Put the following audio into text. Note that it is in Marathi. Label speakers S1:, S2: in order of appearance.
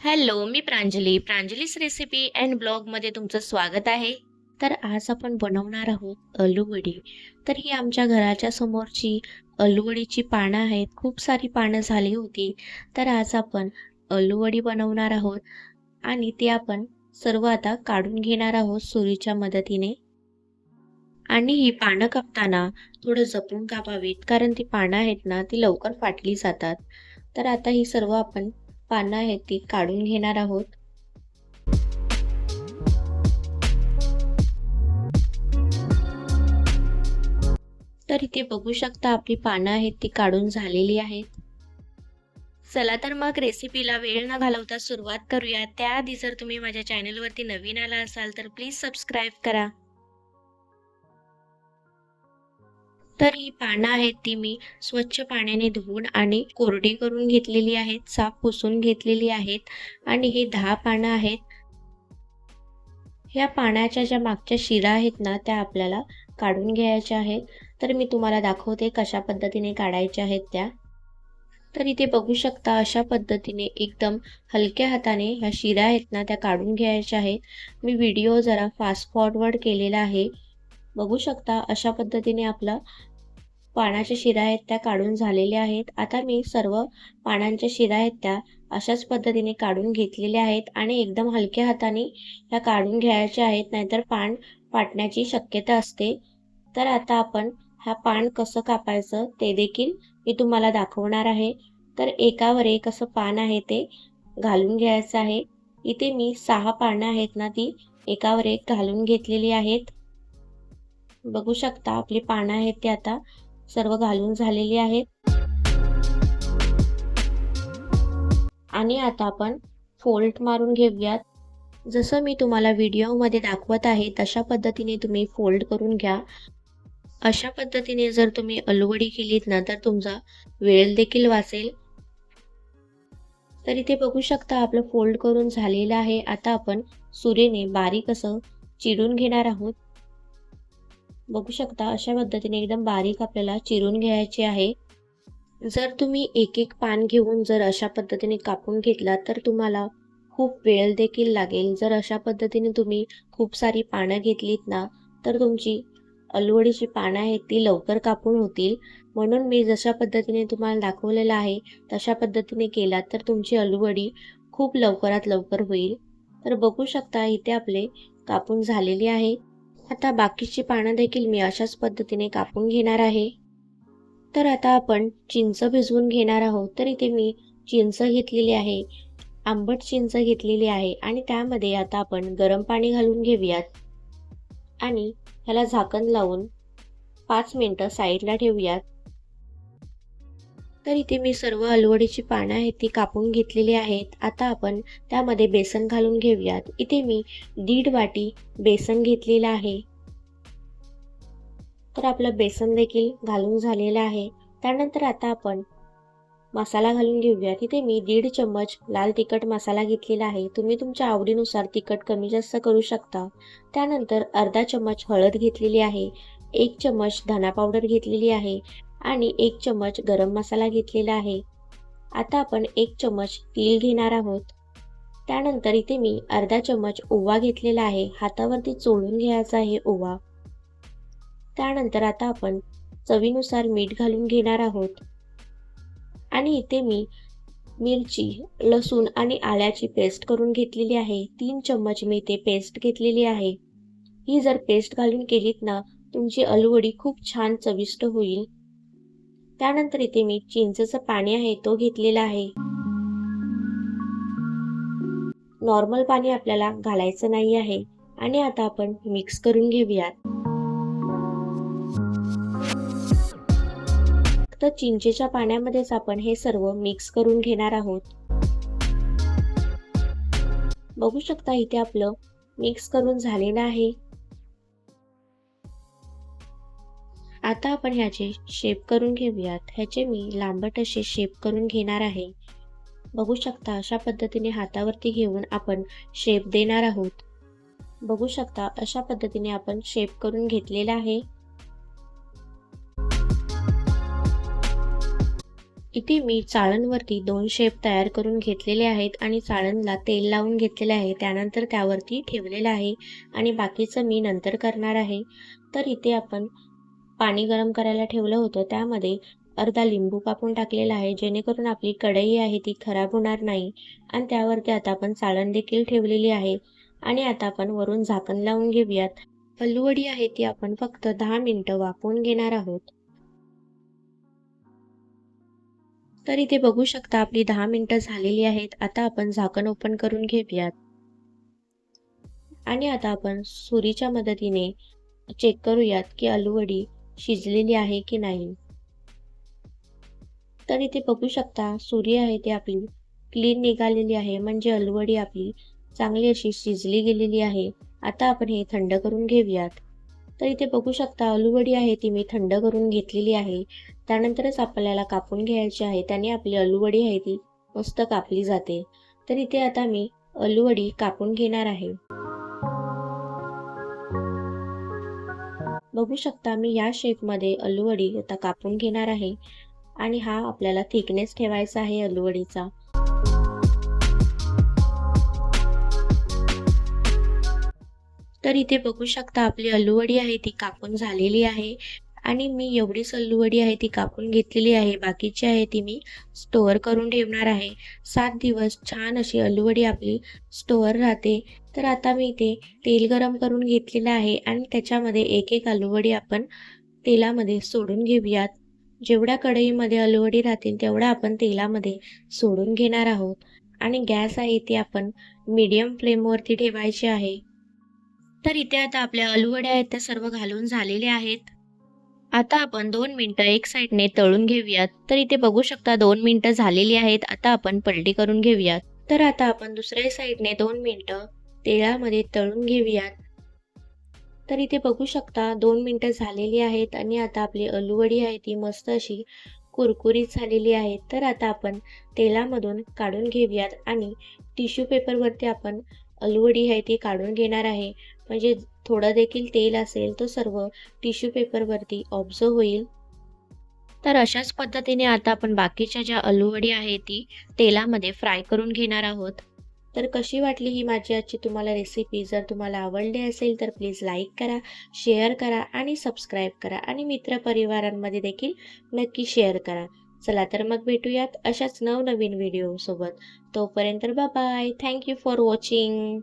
S1: हॅलो मी प्रांजली. प्रांजलीस रेसिपी अँड ब्लॉगमध्ये तुमचं स्वागत आहे. तर आज आपण बनवणार आहोत अलुवडी तर ही आमच्या घराच्या समोरची अलुवडीची पानं आहेत. खूप सारी पानं झाली होती. तर आज आपण अलुवडी बनवणार आहोत आणि ती आपण सर्व आता काढून घेणार आहोत सुरीच्या मदतीने. आणि ही पानं कापताना थोडं जपून कापावीत कारण ती पानं आहेत ना ती लवकर फाटली जातात. तर आता ही सर्व आपण पानं आहेत ती काढून घेणार आहोत. तर इथे बघू शकता आपली पानं आहेत ती काढून झालेली आहेत. चला तर मग रेसिपीला वेळ न घालवता सुरुवात करूया. त्याआधी जर तुम्ही माझ्या चॅनलवरती नवीन आला असाल तर प्लीज सबस्क्राईब करा. तर ही पानं आहेत ती मी स्वच्छ पाण्याने धुवून आणि कोरडी करून घेतलेली आहेत साफ पुसून घेतलेली आहेत आणि ही दहा पानं आहेत. ह्या पाण्याच्या ज्या मागच्या शिरा आहेत ना त्या आपल्याला काढून घ्यायच्या आहेत. तर मी तुम्हाला दाखवते कशा पद्धतीने काढायच्या आहेत त्या. तर इथे बघू शकता अशा पद्धतीने एकदम हलक्या हाताने ह्या शिरा आहेत ना त्या काढून घ्यायच्या आहेत. मी व्हिडिओ जरा फास्ट फॉरवर्ड केलेला आहे. बघू शकता अशा पद्धतीने आपला पानाच्या शिरा आहेत त्या काढून झालेल्या आहेत. आता मी सर्व पानांच्या शिरा आहेत त्या अशाच पद्धतीने काढून घेतलेल्या आहेत आणि एकदम हलक्या हाताने ह्या काढून घ्यायच्या आहेत. नाहीतर पान फाटण्याची शक्यता असते. तर आता आपण हा पान कसं कापायचं ते देखील मी तुम्हाला दाखवणार आहे. तर एकावर एक असं पान आहे ते घालून घ्यायचं आहे. इथे मी सहा पानं आहेत ना ती एकावर एक घालून घेतलेली आहेत. बघू शकता आपली पानं आहेत ते आता सर्व घालून झालेली आहेत. आणि आता आपण फोल्ड मारून घेऊयात. जसं मी तुम्हाला व्हिडिओमध्ये दाखवत आहे तशा पद्धतीने तुम्ही फोल्ड करून घ्या. अशा पद्धतीने जर तुम्ही अलवडी केलीत ना तर तुमचा वेळ देखील वाचेल. तर इथे बघू शकता आपलं फोल्ड करून झालेलं आहे. आता आपण सुरेने बारीक असं चिरून घेणार आहोत. बघू शकता अशा पद्धतीने एकदम बारीक आपल्याला चिरून घ्यायचे आहे. जर तुम्ही एक एक पान घेऊन जर अशा पद्धतीने कापून घेतला तर तुम्हाला खूप वेळ देखील लागेल. जर अशा पद्धतीने तुम्ही खूप सारी पानं घेतलीत ना तर तुमची अलवडीची पानं आहेत ती लवकर कापून होतील. म्हणून मी जशा पद्धतीने तुम्हाला दाखवलेलं आहे तशा पद्धतीने केलात तर तुमची अलवडी खूप लवकरात लवकर होईल. तर बघू शकता इथे आपले कापून झालेली आहे. आता बाकीची पानं देखील मी अशाच पद्धतीने कापून घेणार आहे. तर आता आपण चिंच भिजवून घेणार आहोत. तर इथे मी चिंच घेतलेली आहे. आंबट चिंच घेतलेली आहे. आणि त्यामध्ये आता आपण गरम पाणी घालून घेऊयात. आणि ह्याला झाकण लावून पाच मिनटं साईडला ठेवूयात. तर इथे मी सर्व अलवडीची पानं आहेत ती कापून घेतलेली आहेत. आता आपण त्यामध्ये बेसन घालून घेऊयात. इथे मी दीड वाटी बेसन घेतलेलं आहे. तर आपलं बेसन देखील घालून झालेलं आहे. त्यानंतर आता आपण मसाला घालून घेऊया तिथे मी दीड चम्मच लाल तिखट मसाला घेतलेला आहे. तुम्ही तुमच्या आवडीनुसार तिखट कमी जास्त करू शकता. त्यानंतर अर्धा चम्मच हळद घेतलेली आहे. एक चम्मच धना पावडर घेतलेली आहे. आणि एक चम्मच गरम मसाला घेतलेला आहे. आता आपण एक चम्मच तेल घेणार आहोत. त्यानंतर इथे मी अर्धा चम्मच ओवा घेतलेला आहे. हातावरती चोळून घ्यायचा आहे ओवा. त्यानंतर आता आपण चवीनुसार मीठ घालून घेणार आहोत. आणि इथे मी मिरची लसूण आणि आल्याची पेस्ट करून घेतलेली आहे. तीन चम्मच मी इथे पेस्ट घेतलेली आहे. ही जर पेस्ट घालून केलीत ना तुमची अलवडी खूप छान चविष्ट होईल. त्यानंतर इथे मी चिंचचं पाणी आहे तो घेतलेला आहे. नॉर्मल पाणी आपल्याला घालायचं नाही आहे आणि आता आपण मिक्स करून घेऊयात. तर चिंचेच्या पाण्यामध्येच आपण हे सर्व मिक्स करून घेणार आहोत. बघू शकता इथे आपलं मिक्स करून झालेलं आहे. आता आपण ह्याचे शेप करून घेऊयात. ह्याचे मी लांबट असे शेप करून घेणार आहे. बघू शकता अशा पद्धतीने हातावरती घेऊन आपण शेप देणार आहोत. बघू शकता अशा पद्धतीने आपण शेप करून घेतलेला आहे. इथे मी चाळणवरती दोन शेप तयार करून घेतलेले आहेत आणि चाळणला तेल लावून घेतलेले आहे. त्यानंतर त्यावरती ठेवलेलं आहे आणि बाकीचं मी नंतर करणार आहे. तर इथे आपण पाणी गरम करायला ठेवलं होतं. त्यामध्ये अर्धा लिंबू कापून टाकलेला आहे. जेणेकरून आपली कढई आहे ती खराब होणार नाही. आणि त्यावरती आता आपण चाळण देखील ठेवलेली आहे. आणि आता आपण वरून झाकण लावून घेऊयात. अल्लूवडी आहे ती आपण फक्त दहा मिनटं वाफवून घेणार आहोत. तर इथे बघू शकता आपली दहा मिनटं झालेली आहेत. आता आपण झाकण ओपन करून घेऊयात. आणि आता आपण सुरीच्या मदतीने चेक करूयात की आलूवडी शिजलेली आहे की नाही? तर इथे बघू शकता सुरी आहे ती आपली क्लीन निघालेली आहे म्हणजे अलवडी आपली चांगली अशी शिजली गेलेली आहे. आता आपण हे थंड करून घेऊयात. तर इथे बघू शकता अलूवडी आहे ती मी थंड करून घेतलेली आहे. त्यानंतरच आपल्याला कापून घ्यायची आहे त्याने आपली अलूवडी आहे ती मस्त कापली जाते. तर इथे आता मी अलूवडी कापून घेणार आहे. बघू शकता मी या शेपमध्ये अलूवडी आता कापून घेणार आहे. आणि हा आपल्याला थिकनेस ठेवायचा आहे अलूवडीचा तर इथे बघू शकता आपली अलुवडी आहे ती कापून झालेली आहे. आणि मी एवढी सल्लूवडी आहे ती कापून घेतलेली आहे. बाकीची आहे ती मी स्टोअर करून ठेवणार आहे. सात दिवस छान अशी अल्लूवडी आपली स्टोअर राहते. तर आता मी इथे तेल गरम करून घेतलेलं आहे आणि त्याच्यामध्ये एक एक आलूवडी आपण तेलामध्ये सोडून घेऊयात. जेवढ्या कढईमध्ये अल्लूवडी राहतील तेवढ्या आपण तेलामध्ये सोडून घेणार आहोत. आणि गॅस आहे ती आपण मीडियम फ्लेमवरती ठेवायची आहे. तर इथे आता आपल्या अलुवड्या आहेत त्या सर्व घालून झालेल्या आहेत. आता आपण दोन मिनटं एक साईडने तळून घेऊयात. तर इथे बघू शकता दोन मिनटं झालेली आहेत. आता आपण पलटी करून घेऊयात. तर आता आपण दुसऱ्या साईडने दोन मिनटं तेलामध्ये तळून घेऊयात. तर इथे बघू शकता दोन मिनटं झालेली आहेत आणि आता आपली अलुवडी आहे ती मस्त अशी कुरकुरीत झालेली आहे. तर आता आपण तेलामधून काढून घेऊयात आणि टिश्यू पेपरवरती आपण अलुवडी आहे ती काढून घेणार आहे. म्हणजे थोडं देखील तेल असेल तो सर्व टिश्यू पेपरवरती ऑब्झर्व होईल. तर अशाच पद्धतीने आता आपण बाकीच्या ज्या अलूवडी आहे ती तेलामध्ये फ्राय करून घेणार आहोत. तर कशी वाटली ही माझी आजची तुम्हाला रेसिपी जर तुम्हाला आवडली असेल तर प्लीज लाईक करा शेअर करा आणि सबस्क्राईब करा आणि मित्रपरिवारांमध्ये देखील नक्की शेअर करा. चला तर मग भेटूयात अशाच नवनवीन व्हिडिओसोबत तोपर्यंत बाय. Thank you for watching